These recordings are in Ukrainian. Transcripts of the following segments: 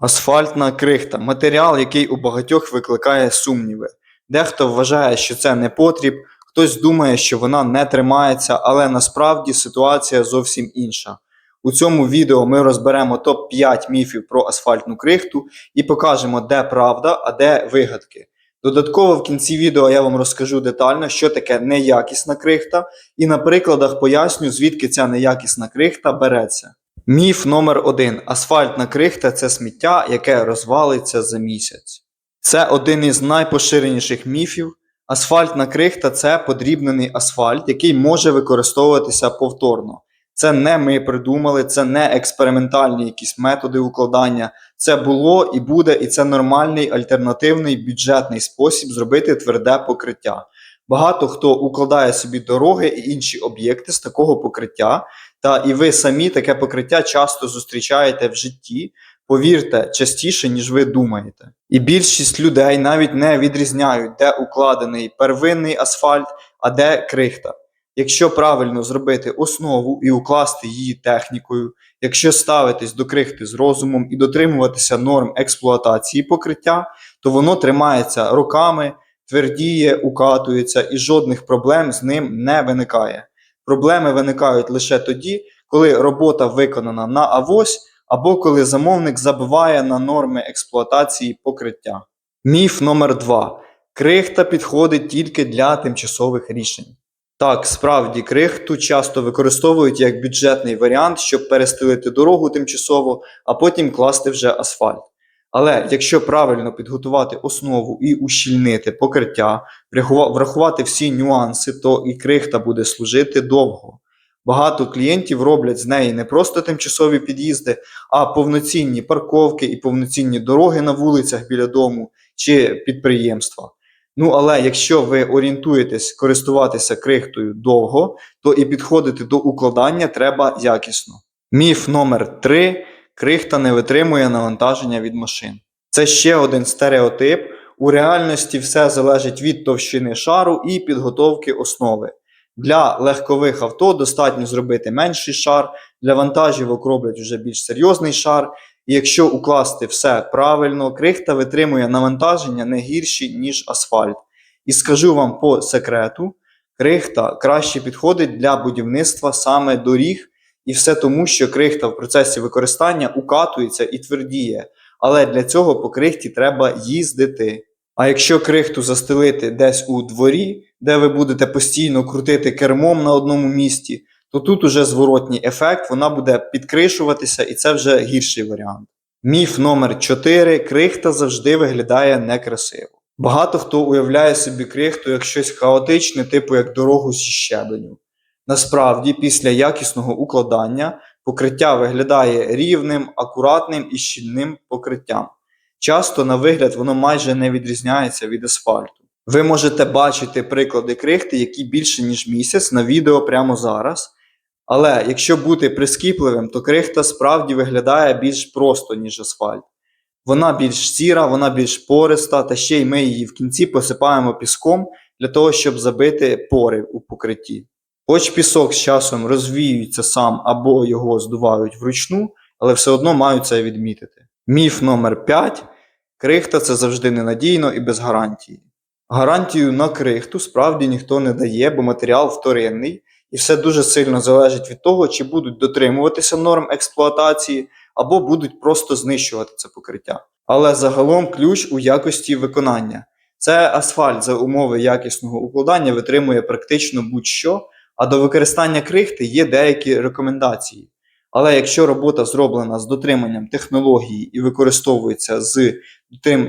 Асфальтна крихта матеріал, який у багатьох викликає сумніви. Дехто вважає, що це не потріб, хтось думає, що вона не тримається, але насправді ситуація зовсім інша. У цьому відео ми розберемо топ-5 міфів про асфальтну крихту і покажемо, де правда, а де вигадки. Додатково в кінці відео я вам розкажу детально, що таке неякісна крихта, і на прикладах поясню, звідки ця неякісна крихта береться. Міф номер один: асфальтна крихта це сміття, яке розвалиться за місяць. Це один із найпоширеніших міфів. Асфальтна крихта це подрібнений асфальт, який може використовуватися повторно. Це не ми придумали, це не експериментальні якісь методи укладання. Це було і буде, і це нормальний альтернативний бюджетний спосіб зробити тверде покриття. Багато хто укладає собі дороги і інші об'єкти з такого покриття, та і ви самі таке покриття часто зустрічаєте в житті. Повірте, частіше, ніж ви думаєте. І більшість людей навіть не відрізняють, де укладений первинний асфальт, а де крихта. Якщо правильно зробити основу і укласти її технікою, якщо ставитись до крихти з розумом і дотримуватися норм експлуатації покриття, то воно тримається роками, твердіє, укатується і жодних проблем з ним не виникає. Проблеми виникають лише тоді, коли робота виконана на авось або коли замовник забиває на норми експлуатації покриття. Міф номер 2. Крихта підходить тільки для тимчасових рішень. Так, справді, крихту часто використовують як бюджетний варіант, щоб перестелити дорогу тимчасово, а потім класти вже асфальт. Але якщо правильно підготувати основу і ущільнити покриття, врахувати всі нюанси, то і крихта буде служити довго. Багато клієнтів роблять з неї не просто тимчасові під'їзди, а повноцінні парковки і повноцінні дороги на вулицях біля дому чи підприємства. Ну, але якщо ви орієнтуєтесь користуватися крихтою довго, то і підходити до укладання треба якісно. Міф номер 3. Крихта не витримує навантаження від машин. Це ще один стереотип. У реальності все залежить від товщини шару і підготовки основи. Для легкових авто достатньо зробити менший шар, для вантажівок роблять вже більш серйозний шар. І якщо укласти все правильно, крихта витримує навантаження не гірші, ніж асфальт. І скажу вам по секрету, крихта краще підходить для будівництва саме доріг, і все тому, що крихта в процесі використання укатується і твердіє. Але для цього по крихті треба їздити. А якщо крихту застелити десь у дворі, де ви будете постійно крутити кермом на одному місці, то тут уже зворотній ефект, вона буде підкришуватися, і це вже гірший варіант. Міф номер 4. Крихта завжди виглядає некрасиво. Багато хто уявляє собі крихту як щось хаотичне, типу як дорогу зі щебеню. Насправді, після якісного укладання покриття виглядає рівним, акуратним і щільним покриттям. Часто на вигляд воно майже не відрізняється від асфальту. Ви можете бачити приклади крихти, які більше ніж місяць на відео прямо зараз. Але якщо бути прискіпливим, то крихта справді виглядає більш просто, ніж асфальт. Вона більш сіра, вона більш пориста, та ще й ми її в кінці посипаємо піском для того, щоб забити пори у покритті. Хоч пісок з часом розвіюється сам або його здувають вручну, але все одно мають це відмітити. Міф номер 5. Крихта це завжди ненадійно і без гарантії. Гарантію на крихту справді ніхто не дає, бо матеріал вторинний, і все дуже сильно залежить від того, чи будуть дотримуватися норм експлуатації, або будуть просто знищувати це покриття. Але загалом ключ у якості виконання. Це асфальт за умови якісного укладання витримує практично будь-що, а до використання крихти є деякі рекомендації. Але якщо робота зроблена з дотриманням технології і використовується з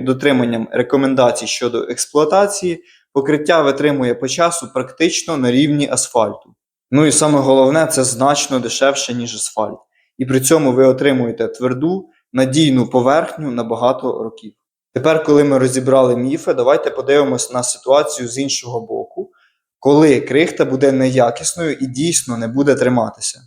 дотриманням рекомендацій щодо експлуатації, покриття витримує по часу практично на рівні асфальту. Ну і саме головне, це значно дешевше, ніж асфальт. І при цьому ви отримуєте тверду, надійну поверхню на багато років. Тепер, коли ми розібрали міфи, давайте подивимось на ситуацію з іншого боку, коли крихта буде неякісною і дійсно не буде триматися.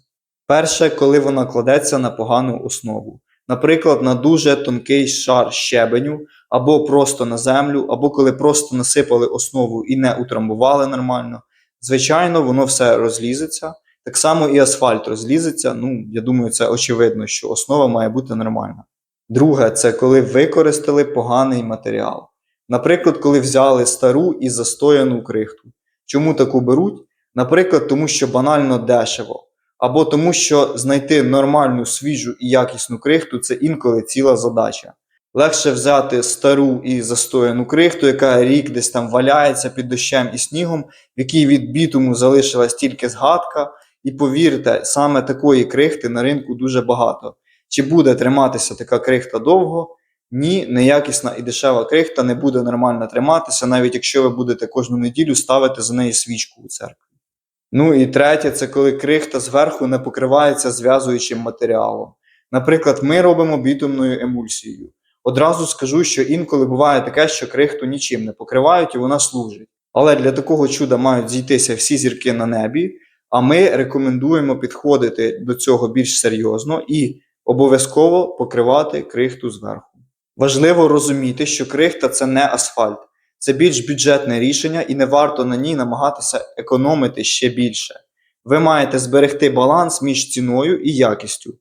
Перше, коли вона кладеться на погану основу, наприклад, на дуже тонкий шар щебеню, або просто на землю, або коли просто насипали основу і не утрамбували нормально. Звичайно, воно все розлізеться. Так само і асфальт розлізеться. Ну, я думаю, це очевидно, що основа має бути нормальна. Друге, це коли використали поганий матеріал. Наприклад, коли взяли стару і застояну крихту. Чому таку беруть? Наприклад, тому що банально дешево, або тому, що знайти нормальну, свіжу і якісну крихту це інколи ціла задача. Легше взяти стару і застояну крихту, яка рік десь там валяється під дощем і снігом, в якій від бітуму залишилась тільки згадка. І повірте, саме такої крихти на ринку дуже багато. Чи буде триматися така крихта довго? Ні, неякісна і дешева крихта не буде нормально триматися, навіть якщо ви будете кожну неділю ставити за неї свічку у церкві. Ну і третє, це коли крихта зверху не покривається зв'язуючим матеріалом. Наприклад, ми робимо бітумною емульсією. Одразу скажу, що інколи буває таке, що крихту нічим не покривають і вона служить. Але для такого чуда мають зійтися всі зірки на небі, а ми рекомендуємо підходити до цього більш серйозно і обов'язково покривати крихту зверху. Важливо розуміти, що крихта це не асфальт, це більш бюджетне рішення і не варто на ній намагатися економити ще більше. Ви маєте зберегти баланс між ціною і якістю.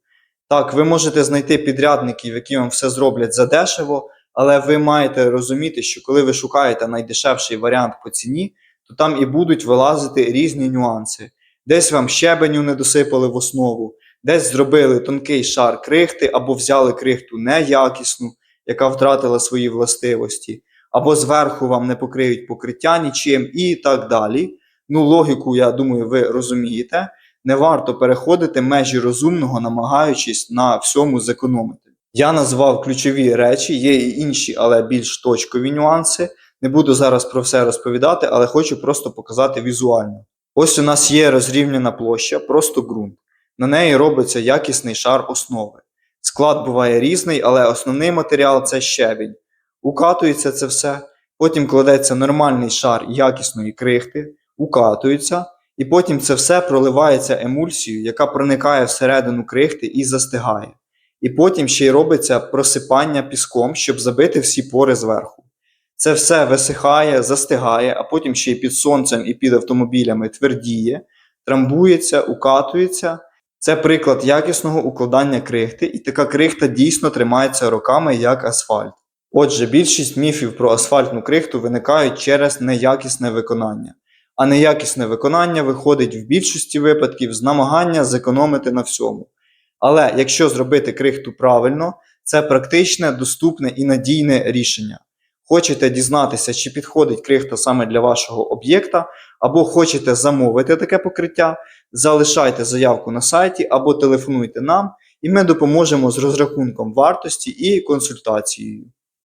Так, ви можете знайти підрядників, які вам все зроблять задешево, але ви маєте розуміти, що коли ви шукаєте найдешевший варіант по ціні, то там і будуть вилазити різні нюанси. Десь вам щебеню не досипали в основу, десь зробили тонкий шар крихти або взяли крихту неякісну, яка втратила свої властивості, або зверху вам не покриють покриття нічим і так далі. Ну, логіку, я думаю, ви розумієте. Не варто переходити межі розумного, намагаючись на всьому зекономити. Я назвав ключові речі, є і інші, але більш точкові нюанси. Не буду зараз про все розповідати, але хочу просто показати візуально. Ось у нас є розрівняна площа, просто ґрунт. На неї робиться якісний шар основи. Склад буває різний, але основний матеріал це щебінь. Укатується це все, потім кладеться нормальний шар якісної крихти, укатується, і потім це все проливається емульсією, яка проникає всередину крихти і застигає. І потім ще й робиться просипання піском, щоб забити всі пори зверху. Це все висихає, застигає, а потім ще й під сонцем і під автомобілями твердіє, трамбується, укатується. Це приклад якісного укладання крихти, і така крихта дійсно тримається роками як асфальт. Отже, більшість міфів про асфальтну крихту виникають через неякісне виконання. А неякісне виконання виходить в більшості випадків з намагання зекономити на всьому. Але якщо зробити крихту правильно, це практичне, доступне і надійне рішення. Хочете дізнатися, чи підходить крихта саме для вашого об'єкта, або хочете замовити таке покриття, залишайте заявку на сайті або телефонуйте нам, і ми допоможемо з розрахунком вартості і консультацією.